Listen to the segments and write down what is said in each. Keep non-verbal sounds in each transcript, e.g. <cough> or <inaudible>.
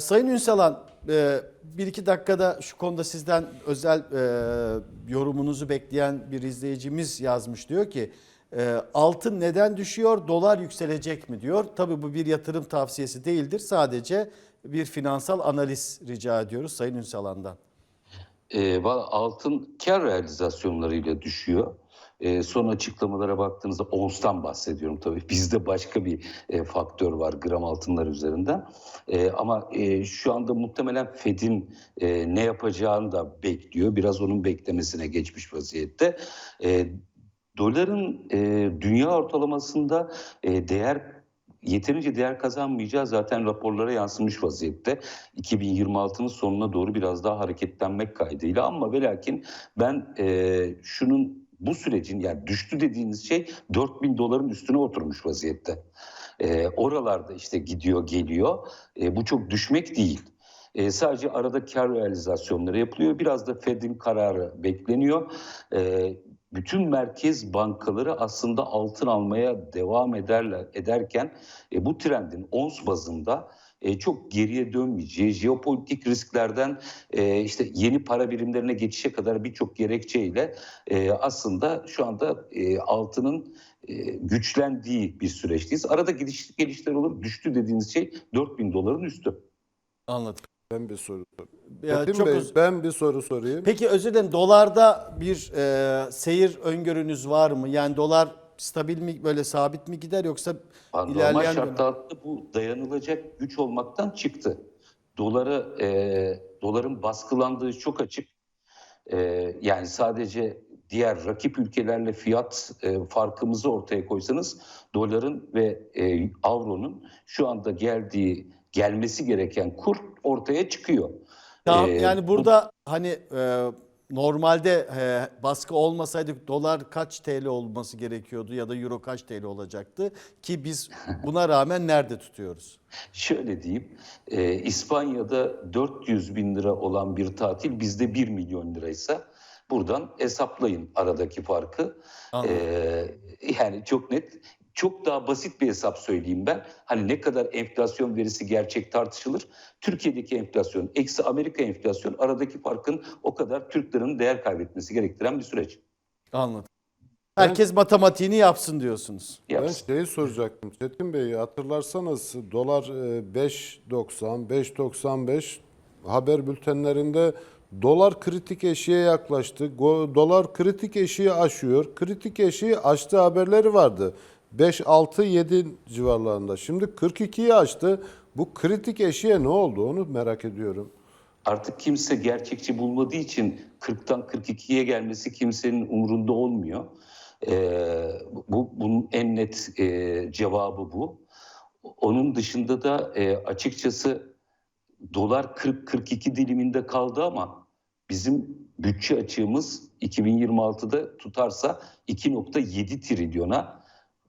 Sayın Ünsalan, e, bir iki dakikada şu konuda sizden özel e, yorumunuzu bekleyen bir izleyicimiz yazmış. Diyor ki e, altın neden düşüyor, dolar yükselecek mi diyor. Tabii bu bir yatırım tavsiyesi değildir. Sadece bir finansal analiz rica ediyoruz Sayın Ünsalan'dan. E, altın kar realizasyonlarıyla düşüyor. E, son açıklamalara baktığınızda ONS'tan bahsediyorum tabii. <laughs> Bizde başka bir e, faktör var gram altınlar üzerinden. E, ama e, şu anda muhtemelen Fed'in e, ne yapacağını da bekliyor. Biraz onun beklemesine geçmiş vaziyette. E, doların e, dünya ortalamasında e, değer yeterince değer kazanmayacağı zaten raporlara yansımış vaziyette. 2026'nın sonuna doğru biraz daha hareketlenmek kaydıyla ama ve ben e, şunun bu sürecin yani düştü dediğiniz şey 4000 doların üstüne oturmuş vaziyette. E, oralarda işte gidiyor geliyor. E, bu çok düşmek değil. E, sadece arada kar realizasyonları yapılıyor. Biraz da Fed'in kararı bekleniyor. E, bütün merkez bankaları aslında altın almaya devam ederler ederken e, bu trendin ons bazında e, çok geriye dönmeyeceği, jeopolitik risklerden e, işte yeni para birimlerine geçişe kadar birçok gerekçeyle e, aslında şu anda e, altının e, güçlendiği bir süreçteyiz. Arada gidiş, gelişler olur. Düştü dediğiniz şey 4000 doların üstü. Anladım. Ben bir soru sorayım. Ya Metin çok Bey, uz- ben bir soru sorayım. Peki özür dilerim dolarda bir e, seyir öngörünüz var mı? Yani dolar stabil mi böyle sabit mi gider yoksa Normal ilerleyen dönem- şartlarda bu dayanılacak güç olmaktan çıktı. Doları e, doların baskılandığı çok açık. E, yani sadece diğer rakip ülkelerle fiyat e, farkımızı ortaya koysanız doların ve e, avronun şu anda geldiği gelmesi gereken kur ortaya çıkıyor. Tamam E, yani bu- burada hani e, normalde e, baskı olmasaydı dolar kaç TL olması gerekiyordu ya da euro kaç TL olacaktı ki biz <laughs> buna rağmen nerede tutuyoruz? Şöyle diyeyim, e, İspanya'da 400 bin lira olan bir tatil bizde 1 milyon liraysa buradan hesaplayın aradaki farkı. Anladım. E, yani çok net, çok daha basit bir hesap söyleyeyim ben. Hani ne kadar enflasyon verisi gerçek tartışılır. Türkiye'deki enflasyon, eksi Amerika enflasyon aradaki farkın o kadar Türk liranın değer kaybetmesi gerektiren bir süreç. Anladım. Herkes matematiğini yapsın diyorsunuz. Ben Yapsın. şeyi soracaktım. Çetin Bey hatırlarsanız dolar e, 5.90, 5.95 haber bültenlerinde dolar kritik eşiğe yaklaştı. Dolar kritik eşiği aşıyor. Kritik eşiği aştığı haberleri vardı. 5, 6, 7 civarlarında. Şimdi 42'yi aştı. Bu kritik eşiğe ne oldu onu merak ediyorum. Artık kimse gerçekçi bulmadığı için 40'tan 42'ye gelmesi kimsenin umurunda olmuyor. Ee, bu bunun en net e, cevabı bu. Onun dışında da e, açıkçası dolar 40-42 diliminde kaldı ama bizim bütçe açığımız 2026'da tutarsa 2.7 trilyona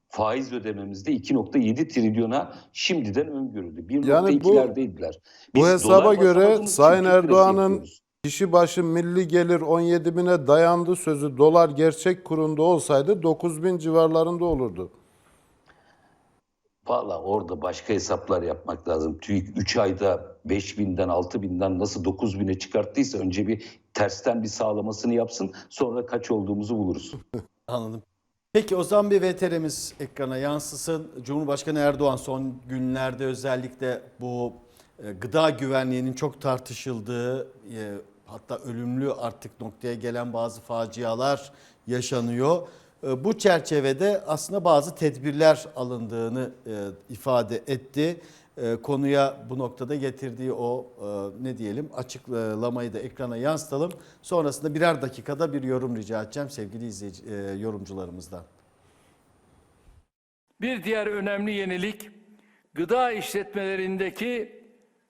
faiz ödememizde 2.7 trilyona şimdiden öngörüldü. Yani bu- 1.2'lerdeydiler. Bu hesaba göre Sayın Erdoğan'ın kişi başı milli gelir 17 bine dayandı sözü dolar gerçek kurunda olsaydı 9 bin civarlarında olurdu. Valla orada başka hesaplar yapmak lazım. TÜİK 3 ayda 5 binden 6 binden nasıl 9 bine çıkarttıysa önce bir tersten bir sağlamasını yapsın. Sonra kaç olduğumuzu buluruz. Anladım. Peki o zaman bir VTR'miz ekrana yansısın. Cumhurbaşkanı Erdoğan son günlerde özellikle bu e, gıda güvenliğinin çok tartışıldığı e, hatta ölümlü artık noktaya gelen bazı facialar yaşanıyor. E, Bu çerçevede aslında bazı tedbirler alındığını ifade etti. Konuya bu noktada getirdiği o ne diyelim açıklamayı da ekrana yansıtalım. Sonrasında birer dakikada bir yorum rica edeceğim sevgili izleyici, yorumcularımızdan. Bir diğer önemli yenilik gıda işletmelerindeki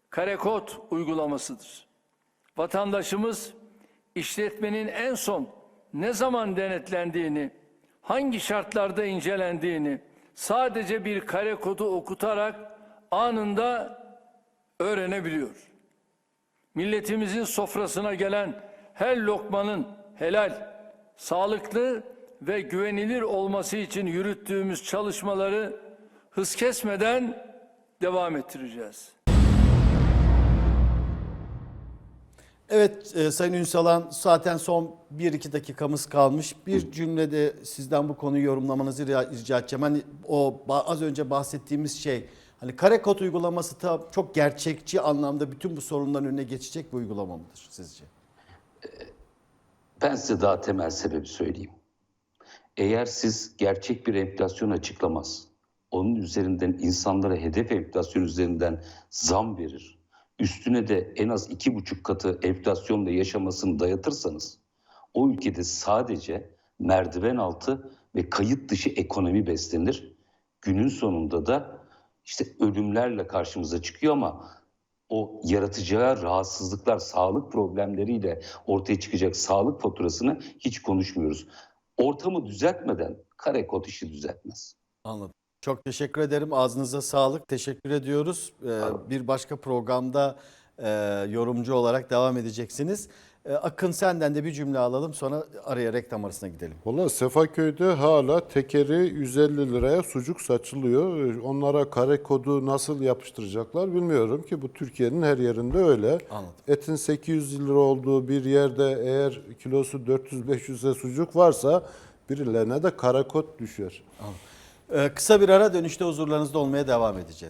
karekod uygulamasıdır. Vatandaşımız işletmenin en son ne zaman denetlendiğini, hangi şartlarda incelendiğini sadece bir karekodu okutarak anında öğrenebiliyor. Milletimizin sofrasına gelen her lokmanın helal, sağlıklı ve güvenilir olması için yürüttüğümüz çalışmaları hız kesmeden devam ettireceğiz. Evet e, Sayın Ünsalan zaten son 1-2 dakikamız kalmış. Bir cümlede sizden bu konuyu yorumlamanızı rica rica edeceğim. Hani o az önce bahsettiğimiz şey hani kare kod uygulaması da çok gerçekçi anlamda bütün bu sorunların önüne geçecek bir uygulama mıdır sizce? Ben size daha temel sebebi söyleyeyim. Eğer siz gerçek bir enflasyon açıklamaz, onun üzerinden insanlara hedef enflasyon üzerinden zam verir, üstüne de en az iki buçuk katı enflasyonla yaşamasını dayatırsanız, o ülkede sadece merdiven altı ve kayıt dışı ekonomi beslenir. Günün sonunda da işte ölümlerle karşımıza çıkıyor ama o yaratacağı rahatsızlıklar, sağlık problemleriyle ortaya çıkacak sağlık faturasını hiç konuşmuyoruz. Ortamı düzeltmeden kare kod işi düzeltmez. Anladım. Çok teşekkür ederim. Ağzınıza sağlık. Teşekkür ediyoruz. Ee, bir başka programda e, yorumcu olarak devam edeceksiniz. Ee, Akın senden de bir cümle alalım sonra araya reklam arasına gidelim. Valla Sefaköy'de hala tekeri 150 liraya sucuk saçılıyor. Onlara kare kodu nasıl yapıştıracaklar bilmiyorum ki bu Türkiye'nin her yerinde öyle. Anladım. Etin 800 lira olduğu bir yerde eğer kilosu 400-500'e sucuk varsa birilerine de kare kod düşer. Ee, kısa bir ara dönüşte huzurlarınızda olmaya devam edeceğiz.